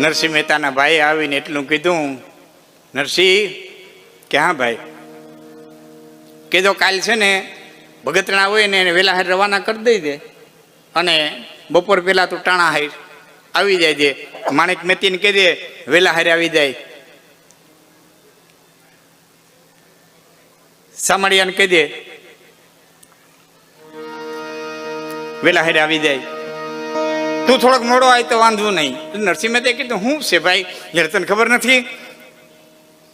નરસિંહ મહેતાના ભાઈ આવીને એટલું કીધું, નરસિંહ, કે હા ભાઈ. કીધો, કાલ છે ને ભગતણા હોય ને એને વહેલા રવાના કરી દઈ દે અને બપોર પહેલાં તું ટાણા હાર આવી જાય જે. માણેક મેતીને કહી દે વહેલા હારે આવી જાય. સામળિયાને કહી દે, વેલા હેડે આવી જાય. તું થોડોક મોડો આય તો વાંધો નહીં. નરસિંહ મહેતાએ કીધું, હું છે ભાઈ? જ્યારે તને ખબર નથી?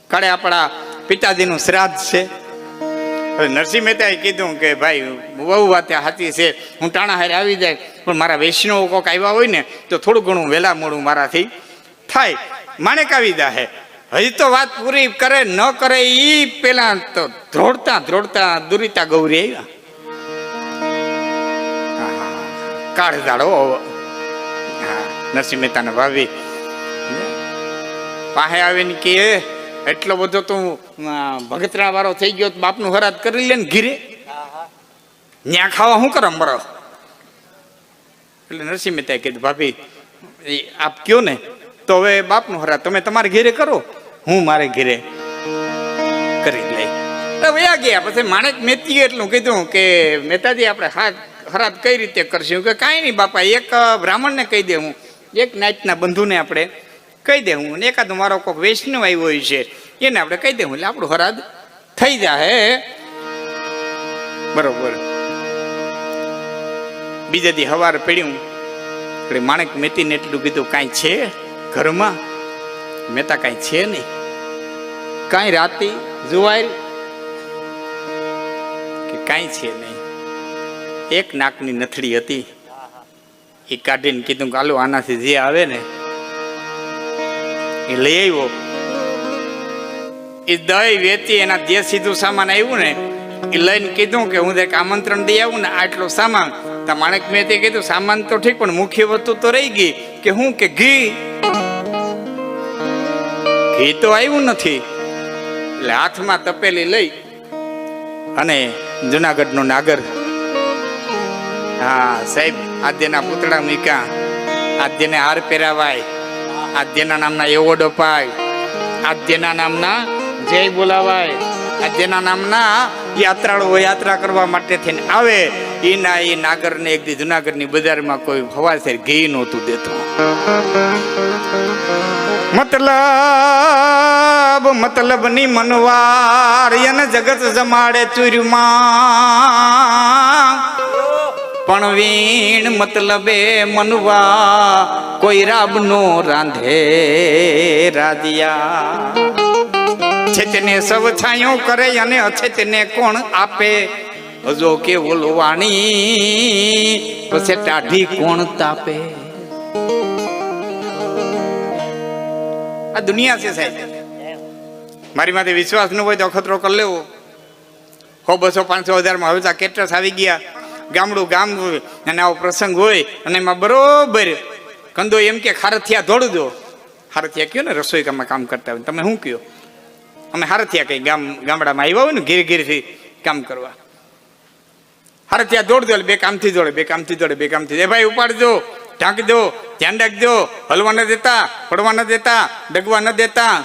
કાળે આપણા પિતાજીનું શ્રાદ્ધ છે. હવે નરસિંહ મહેતાએ કીધું કે, ભાઈ, બહુ વાત સાચી છે. હું ટાણા હારે આવી જાય. પણ મારા વૈષ્ણવ કોક આવ્યા હોય ને, તો થોડું ઘણું વહેલા મોડું મારાથી થાય. માણેક આવી જાહે. હજી તો વાત પૂરી કરે, ન કરે એ પેલા તો ધ્રોડતા ધ્રોડતા દુરિતા ગૌરી આવ્યા. કાળ દાડો નરસિંહ મહેતાના ભાભી પાસે આવીને કે એટલો બધો તું ભગતરા વાળો થઈ ગયો બાપનું હરાત કરી લે ને ઘીરે. ન્યા ખાવા શું કરો મરો એટલે નરસિંહ મહેતાએ કીધું, ભાભી આપ કયો ને? તો હવે બાપનું હરાત તમે તમારે ઘેરે કરો. હું મારે ઘેરે કરી લઈ. વયા ગયા, પછી માણેક મેતીએ એટલું કીધું કે મહેતાજી આપણે હાથ હરાત કઈ રીતે કરશું? કે કાંઈ નહીં, બાપા, એક બ્રાહ્મણને કહી દે હું. એક નાઇટના બંધુને આપણે કહી દેવું અને એકાદ મારો કોઈક વૈષ્ણવ આવ્યો હોય છે, એને આપણે કહી દેવું એટલે આપણું હરાદ થઈ જાય બરોબર. બીજા દી હવાર પડ્યું, એટલે માણેક મેતીને એટલું કીધું, કાંઈ છે ઘરમાં? મહેતા કાંઈ છે નહીં. કાંઈ રાતી જુવાય કે કાંઈ છે નહીં. એક નાકની નથડી હતી. એ કાઢીને કીધું કે આનાથી જે આવે ને, એ લઈ આવ્યો. એ દહીં વેતી એના જે સીધું સામાન આવ્યું ને એ લઈને કીધું કે, હું એક આમંત્રણ દઈ આવું ને, આટલો સામાન. તો માણેક મેં તે કીધું, સામાન તો ઠીક, પણ મુખ્ય વસ્તુ તો રહી ગઈ. કે હું કે, ઘી. ઘી તો આવ્યું નથી. એટલે હાથમાં તપેલી લઈ અને જુનાગઢનો નાગર. હા, સાહેબ આદ્યના પૂતળા મૂક્યા આદ્યને હાર પહેરાવાય, આદ્યના નામના એવોર્ડ અપાય આદ્યના નામના જય બોલાવાય, આદ્યના નામના યાત્રાળુઓ યાત્રા કરવા માટે થઈને આવે. એના એ નાગરને, એક દી જુનાગઢની બજારમાં કોઈ હવાસેર ઘી નહોતું દેતું. મતલબ, મતલબની મનવાર એને જગત જમાડે ચૂર્યુમાં પણ વીણ મતલબે મનવા કોઈ રાબનો રાંધે રાધિયા. છેતને સવ છાયો કરે અને અછેતને કોણ આપે? હજો કે ઓલવાણી, પછી ટાઢી કોણ તાપે? આ દુનિયા છે સાહેબ. મારી માથે વિશ્વાસ ન હોય તો અખતરો કરી લેવો. હો બસો પાંચસો હજારમાં હવે તો કેટરસ આવી ગયા. ગામડું ગામ હોય અને આવો પ્રસંગ હોય અને એમાં બરોબર કંદો એમ કે ખારથિયા દોડ દો. હારથિયા કયો ને રસોઈ કામમાં કામ કરતા હોય તમે શું કયો? અમે હારથિયા કઈ ગામ, ગામડામાં આવ્યા હોય ને, ઘેર ઘેરથી કામ કરવા. હારથિયા દોડ દો એટલે બે કામથી દોડે બે કામથી દોડે બે કામથી એ ભાઈ ઉપાડજો ઢાંક દો, ધ્યાન રાખજો. હલવા ન દેતા, પડવા ન દેતા, ડગવા ન દેતા.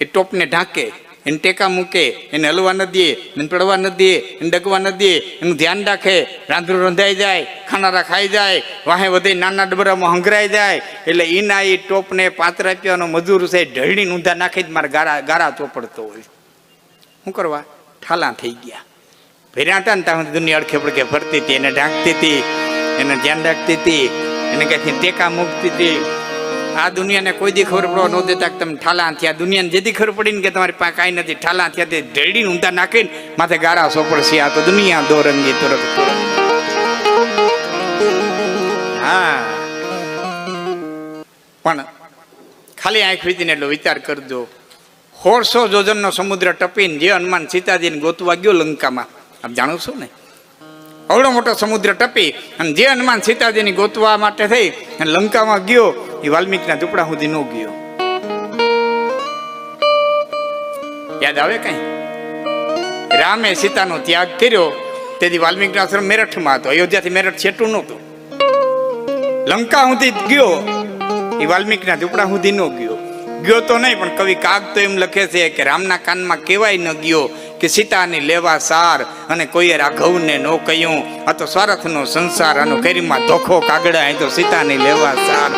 એ ટોપને ઢાંકે. એને ટેકા મૂકે, એને હલવા ન દે, એને પડવા ન દે, એને ડગવા ન દે, એનું ધ્યાન રાખે. રાંધરું રંધાઈ જાય, ખાનારા ખાઈ જાય, વાહે વધે નાના ડબરામાં હંગરાઈ જાય. એટલે એના એ ટોપને પાંચ રૂપિયાનો મજૂર છે ઢળણી ઊંધા નાખી જ મારે ગારા ગારા ચોપડતો હોય. શું કરવા? ઠાલા થઈ ગયા. હતા ને ત્યાં દુનિયા અડખે પડખે ફરતી હતી, એને ઢાંકતી હતી, એને ધ્યાન રાખતી હતી, એને ક્યાંથી ટેકા મૂકતી હતી. આ દુનિયાને કોઈ દી ખબર પડવા ન દેતા તમે ઠાલા થયા. દુનિયાને જેથી ખબર પડી ને કે તમારી પાસે કાંઈ નથી. ઠાલા થયા તે ઢેડીને ઊંધા નાખીને માથે ગારા સોપડશે. આ તો દુનિયા દોરંગી તુરક હા. પણ ખાલી આંખ વીતીને એટલો વિચાર કરજો. સોળસો જોજનનો સમુદ્ર ટપીને જે હનુમાન સીતાજીને ગોતવા ગયો લંકામાં. આપ જાણો છો ને? અવડો મોટો સમુદ્ર ટપી અને જે હનુમાન સીતાજીની ગોતવા માટે થઈ લંકામાં ગયો એ વાલ્મીકના ઝૂંપડા સુધી ન ગયો. યાદ આવે કઈ? રામે સીતાનો ત્યાગ કર્યો. તેથી વાલ્મીકનો આશ્રમ મેરઠમાં હતો. અયોધ્યાથી મેરઠ છેટું નહોતું. લંકા સુધી ગયો. એ વાલ્મીકના ઝૂંપડા સુધી ન ગયો. ગયો તો નહીં પણ કવિ કાગ તો એમ લખે છે કે રામના કાનમાં કેવાય ન ગયો કે સીતાની લેવા સાર અને કોઈએ રાઘવને ન કહ્યું. આ તો સ્વાર્થનો સંસાર આનો કેરીમાં ધોખો કાગડા અહીં તો સીતાની લેવા સાર.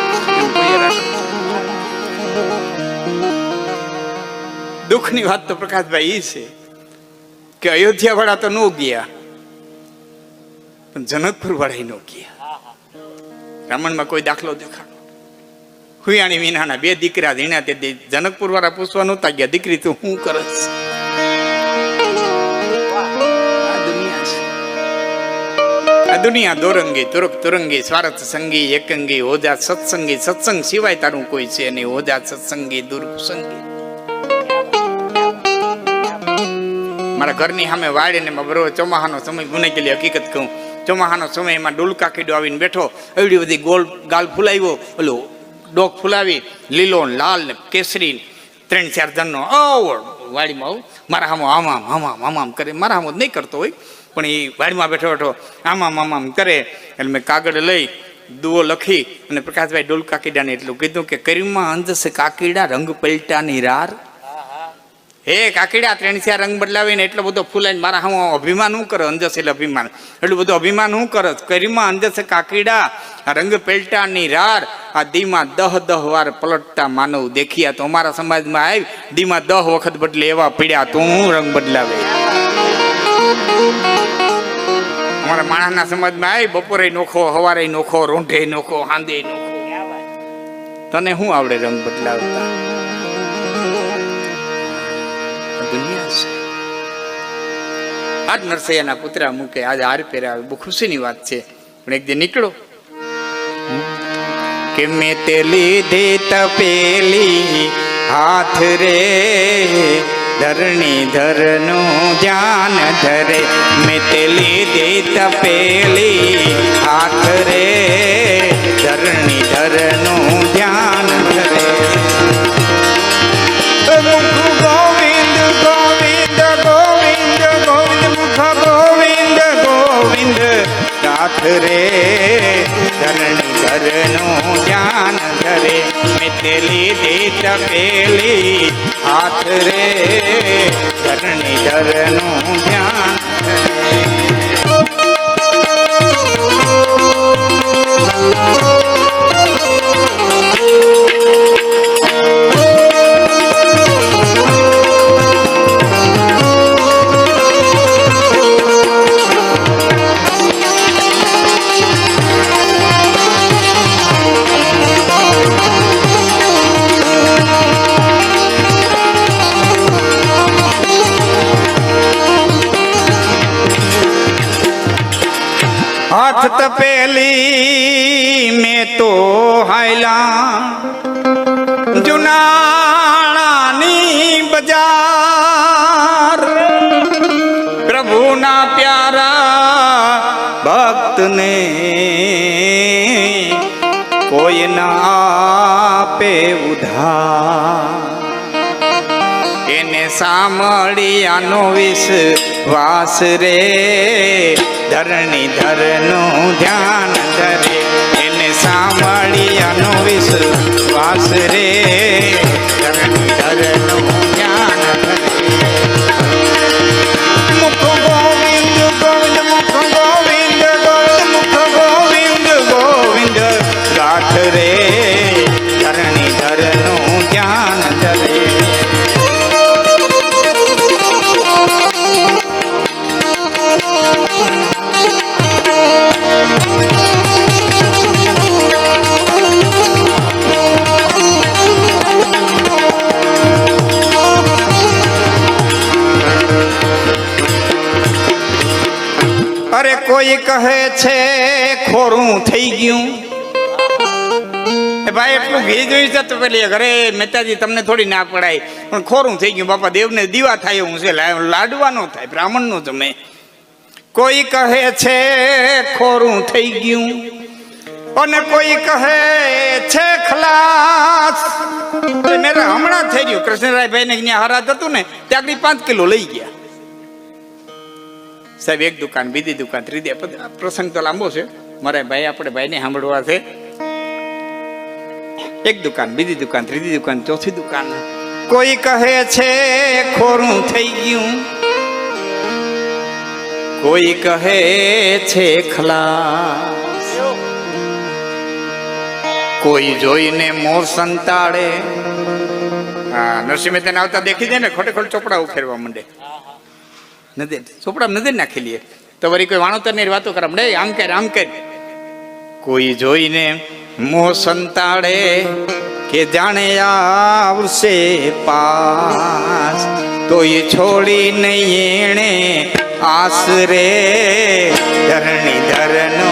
દુઃખની વાત તો પ્રકાશભાઈ એ છે કે અયોધ્યા વાળા તો ન ગયા પણ જનકપુર વાળા ન ગયા. રામણમાં કોઈ દાખલો દેખાડો. હુયાણી વિનાના બે દીકરા ધીણા તે જનકપુર વાળા પૂછવા નહોતા ગયા, દીકરી, તું શું કરસ આ દુનિયા દોરંગી, તુરક તુરંગી, સ્વાર્થ સંગી, એકંગી, ઓજા સત્સંગી. સત્સંગ સિવાય તારું કોઈ છે નહીં. ઓજા સત્સંગી, દુર્સંગી. મારા ઘરની સામે વાળીને બરોબર ચોમાહાનો સમય ગુને ગયેલી, હકીકત કહું. ચોમાહાનો સમય એમાં ડુલકા કીડો આવીને બેઠો. એવડી બધી ગોલ ગાલ ફૂલાવ્યો. ઓલો ડોક ફૂલાવી, લીલો લાલ ને કેસરી ત્રણ ચાર જણનો આવો વાડીમાં આવું. મારા હામો આમામ આમામ આમામ કરે. મારા હામો નહીં કરતો હોય, પણ એ વાડીમાં બેઠો બેઠો આમામ આમામ કરે. એટલે મેં કાગળ લઈ, દુઓ લખી અને પ્રકાશભાઈ ડોલકા કીડાને એટલું કીધું કે કરીમાં અંધસ કાકીડા રંગ પલટાની રાર. હે કાકીડા ત્રણ ચાર રંગ બદલાવીને એટલો બધો ફૂલાઈને મારા હું અભિમાન શું કરે? અંજસ એટલે અભિમાન. એટલું બધું અભિમાન હું કરે? કરીમાં અંજસ કાકીડા રંગ પેલટાની રાર, આ દીમાં દહ દહ વાર પલટતા માનવ દેખ્યા તો અમારા સમાજમાં આવી દીમાં દહ વખત બદલે એવા પીડ્યા તો હું રંગ બદલાવે. અમારા માણસના સમાજમાં આવી બપોરે નોખો, હવારે નોખો, રોંઢે નોખો, હાંદે નોખો. તને શું આવડે રંગ બદલાવતા? આ આજ નરસૈયાના પુતરા મૂકે, આજે હાર પહેરાવે. બહુ ખુશીની વાત છે. પણ એક દી નીકળો. કે મેં તે લીધે તપેલી હાથ રે, ધરણી ધરનું ધ્યાન ધરે. મેં તે લીધે તપેલી હાથ રે, ધરણી ધરનું ધ્યાન ધરે. ગાથ રે ધરણી ધરનું ધ્યાન ધરે, મિતલી દીત પેલી હાથ રે ધરણી ધરનું ધ્યાન હાથ પ્રભુના પ્યારા ભક્તને કોઈ ના આપે ઉધા એને સાંભળિયાનો વિશ્વાસ રે, ધરણી ધરનું ધ્યાન ધરે. એને સાંભળિયાનો વિશ્વાસ રે ખોરું થઈ ગયું. એ ભાઈ, એટલું ભેજ હોય છે તો પેલી ઘરે મહેતાજી તમને થોડી ના પડાય. પણ ખોરું થઈ ગયું. બાપા, દેવને દીવા થાય હું છે. લાડવાનો થાય, બ્રાહ્મણનો તમે કોઈ કહે છે, ખોરું થઈ ગયું. અને કોઈ કહે છે, ખલાસ. મેં હમણાં થઈ ગયું. કૃષ્ણરાયભાઈ ને ત્યાં હરાત હતું ને, ત્યાં પાંચ કિલો લઈ ગયા. સાહેબ, એક દુકાન, બીજી દુકાન, ત્રીજી. પ્રસંગ તો લાંબો છે. મારે ભાઈ, આપણે ભાઈને સાંભળવા છે. એક દુકાન, બીજી દુકાન, ત્રીજી દુકાન, ચોથી દુકાન. કોઈ કહે છે, ખોરું થઈ ગયું. કોઈ કહે છે, ખલાસ. કોઈ જોઈને મોર સંતાડે. નરસિંહ મહેતાને આવતા દેખી જાય ને, ખોટે ખોટ ચોપડા ઉફેરવા માંડે. નદી ચોપડા નદી નાખી લઈએ તો વળી કોઈ વાણોતરની વાતો કરે રે આમ કર આમ કર. કોઈ જોઈને મોહ સંતાડે કે જાણે આવશે પાસ તો એ છોડી નહીં એણે આશરે ધરણી ધરનો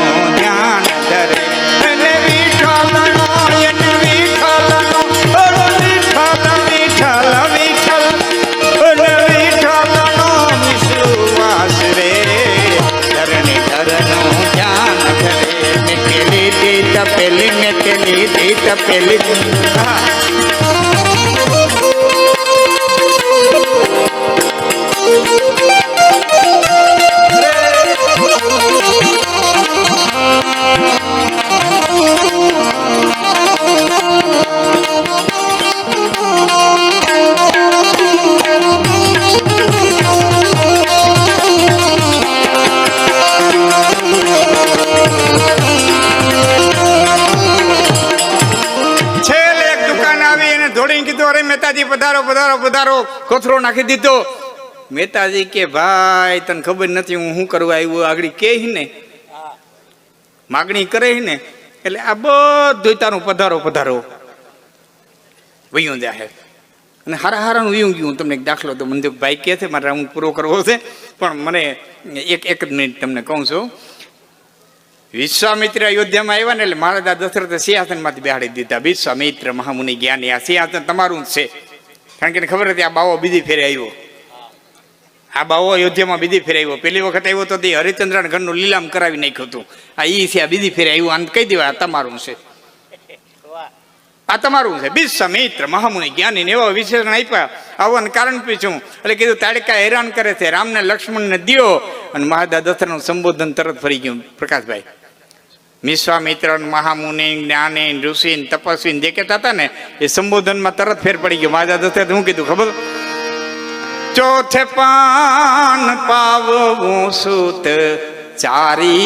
પેલી દી તપેલી પધારો પધારો. કોથરો નાખી દીધો. મહેતાજી કે, ભાઈ, તને ખબર નથી હું શું કરવા આવ્યો? આગળ કે ને? માગણી કરે ને? એટલે આ બધું તારું પધારો પધારો. વયું જાહે. અને હારા હારાનું વયું ગયું. તમને એક દાખલો તો મને ભાઈ કહે છે, મારે હું પૂરો કરવો છે. પણ મને એક એક મિનિટ તમને કહું છું. વિશ્વામિત્ર અયોધ્યામાં આવ્યા ને એટલે મહારાજા દશરથ સિંહાસનમાંથી બેહાડી દીધા. વિશ્વામિત્ર મહામુનિ જ્ઞાની આ સિંહાસન તમારું જ છે. કારણ કે ખબર હતી આ બાવો બીજી ફેરે આવ્યો. આ બાવો અયોધ્યામાં બીજી ફેરે આવ્યો. પેલી વખત આવ્યો તો તે હરિચંદ્ર ઘરનું લીલામ કરાવી નાખ્યું હતું. આ ઈ છે આ બીજી ફેરે આવ્યું. આમ કહી દેવા આ તમારું છે. આ તમારું છે. વિશ્વામિત્ર મહામુનિ જ્ઞાની ને એવા વિશેષણ આપ્યા. આવવાનું કારણ પૂછ્યું એટલે કીધું તાડકા હેરાન કરે છે. રામને લક્ષ્મણને દિયો. અને મહાદા દશરથનું સંબોધન તરત ફરી ગયું. પ્રકાશભાઈ વિશ્વામિત્ર મહામુનિ જ્ઞાની ઋષિ તપસ્વી જે કહેતા હતા ને, એ સંબોધનમાં તરત ફેર પડી ગયો. મહાદા દશરથ હું કીધું, ખબર? ચોથે પાન પાવવું સુત ચારી.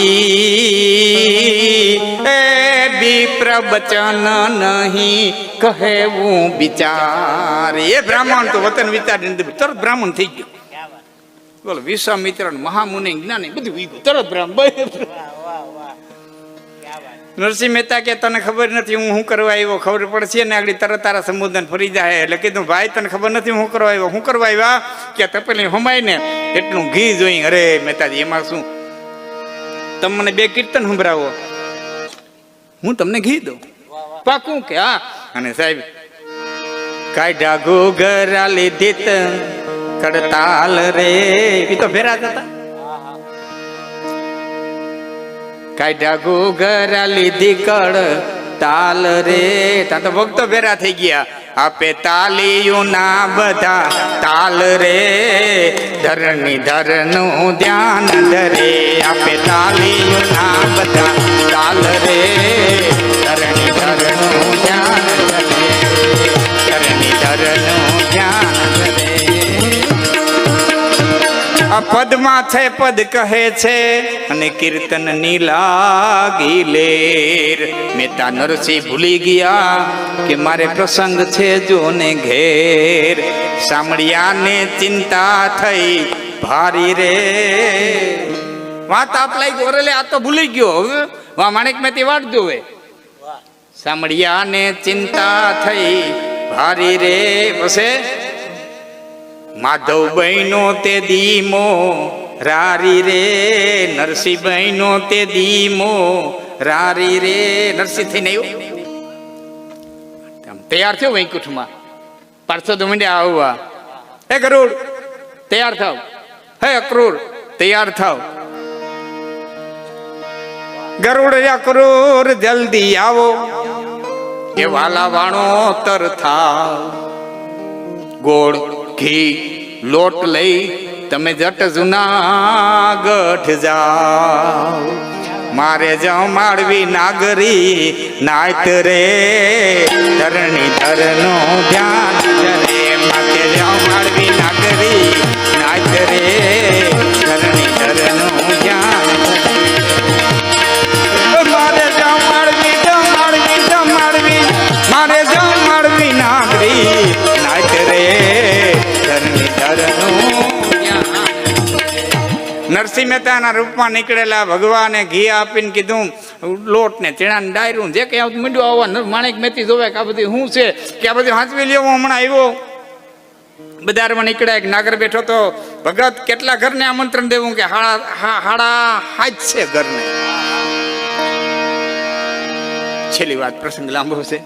એ બી પ્રવચન નહીં કહેવું વિચાર. એ બ્રાહ્મણ તો વતન વિચારીને તરત બ્રાહ્મણ થઈ ગયો. બોલો વિશ્વામિત્ર ને મહામુનિ, જ્ઞાની, બધું ઈ ગયું. તરત બ્રાહ્મણ. નરસિંહ મહેતા કે, તને ખબર નથી હું શું કરવા આવ્યો? ખબર પડશે ને આગળ તરત તારા સંબોધન ફરી જાય. એટલે કીધું, ભાઈ, તને ખબર નથી હું કરવા આવ્યો? હું કરવા આવ્યા? કે તપેલી હમાય ને એટલું ઘી જોઈ અરે મહેતાજી, એમાં શું? તમે મને બે કીર્તન સંભળાવો. હું તમને ઘી દઉં. પાકું કે, હા. અને સાહેબ કાઢા ઘોઘરા લીધી કડતાલ રે. એ તો ફેરા હતા. કાઢ્યા ઘોઘરા લીધી કળ, તાલ રે. તા તો ભક્તો ભેરા થઈ ગયા. આપે તાલીયું ના બધા, તાલ રે. ધરણી ધરનું ધ્યાન ધરે. આપે તાલીયું ના બધા, તાલ રે. ધરણી ધરનું ધ્યાન ધરે. ધરણી ધરનું પદમાં છે, પદ કહે છે, અને કીર્તનની લાગી લેર મેતા નરસિંહ ભૂલી ગયા કે મારે પ્રસંગ છે જોને ઘેર. સાંભળ્યાને ચિંતા થઈ ભારી રે. વાત આપ ગોરેલે આ તો ભૂલી ગયો વા માણેક મેથી વાટ જોવે. સાંભળ્યાને ચિંતા થઈ ભારી રે. પછી માધવ બહેનો તે દીમો, રારી રે નરસિંહ બહેનો તે દીમો, રારી રે નરસિંહ થઈને આવ્યો તૈયાર થયો વૈકુંઠમાં? પાર્ષદો મંડ્યા આવવા. હે ગરુડ, તૈયાર થાવ. હે અક્રૂર, તૈયાર થાવ. ગરુડ અક્રૂર, જલ્દી આવો. એ વાલા વાણો તર થાવ. ગોળ ઘી લોટ લઈ તમે જટ જુનાગઢ જાઓ. મારે જમાડવી નાગરી નાયત રે. ધરણી ધરનું ધ્યાન. રે મારે જમાડવી નાગરી નાયત રે. નરસિંહ મહેતાના રૂપમાં નીકળેલા ભગવાને ઘી આપીને કીધું લોટ ને ચીણા ને ડાયરું જે કંઈ આવતું મીંડું આવવા માણેક મેથી જોવે કે આ બધી શું છે, કે આ બધું હાંચવી હું હમણાં આવ્યો. બજારમાં નીકળ્યા, એક નાગર બેઠો તો ભગત, કેટલા ઘરને આમંત્રણ દેવું કે હાડા હાડા હાજ છે ઘરને? છેલ્લી વાત, પ્રસંગ લાંબો છે.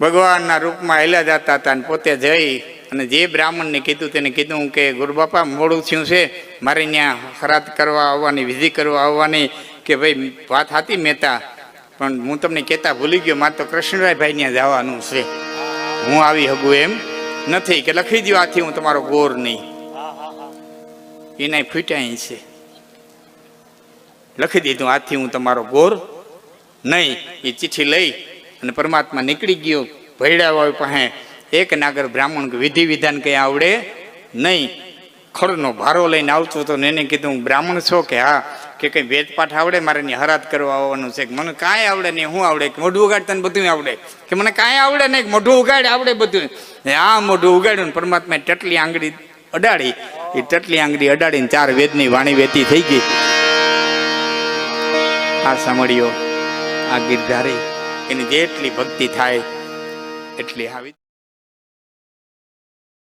ભગવાનના રૂપમાં હેલા જતા હતા પોતે જઈ અને જે બ્રાહ્મણને કીધું તેને કીધું કે ગુરુબાપા મોડું થયું છે. મારે ત્યાં ખરાત કરવા આવવાની, વિધિ કરવા આવવાની કે ભાઈ, વાત હતી મહેતા. પણ હું તમને કહેતા ભૂલી ગયો, મારે તો કૃષ્ણરાય ભાઈ ત્યાં જવાનું છે. હું આવી શકું એમ નથી કે લખી દો આથી હું તમારો ગોર નહીં. એના ફૂટ્યા છે. લખી દીધું, આથી હું તમારો ગોર નહીં. એ ચિઠ્ઠી લઈ અને પરમાત્મા નીકળી ગયો. ભૈડા હોય પાસે એક નાગર બ્રાહ્મણ વિધિ વિધાન કંઈ આવડે નહીં. ખડનો ભારો લઈને આવતો હતો ને એને કીધું, હું બ્રાહ્મણ છો કે હા, કે કંઈ વેદપાઠ આવડે? મારે એની હરાત કરવા આવવાનું છે. મને કાંઈ આવડે નહીં. હું આવડે? કે મોઢું ઉગાડ તને બધું આવડે? કે મને કાંઈ આવડે નહીં મોઢું ઉગાડ? આવડે બધું આ મોઢું ઉગાડ્યું ને પરમાત્માએ ટટલી આંગળી અડાડી. એ ટટલી આંગળી અડાડીને ચાર વેદની વાણી વેતી થઈ ગઈ. આ સાંભળ્યો, આ ગીરધારી, એની જેટલી ભક્તિ થાય, એટલી આવી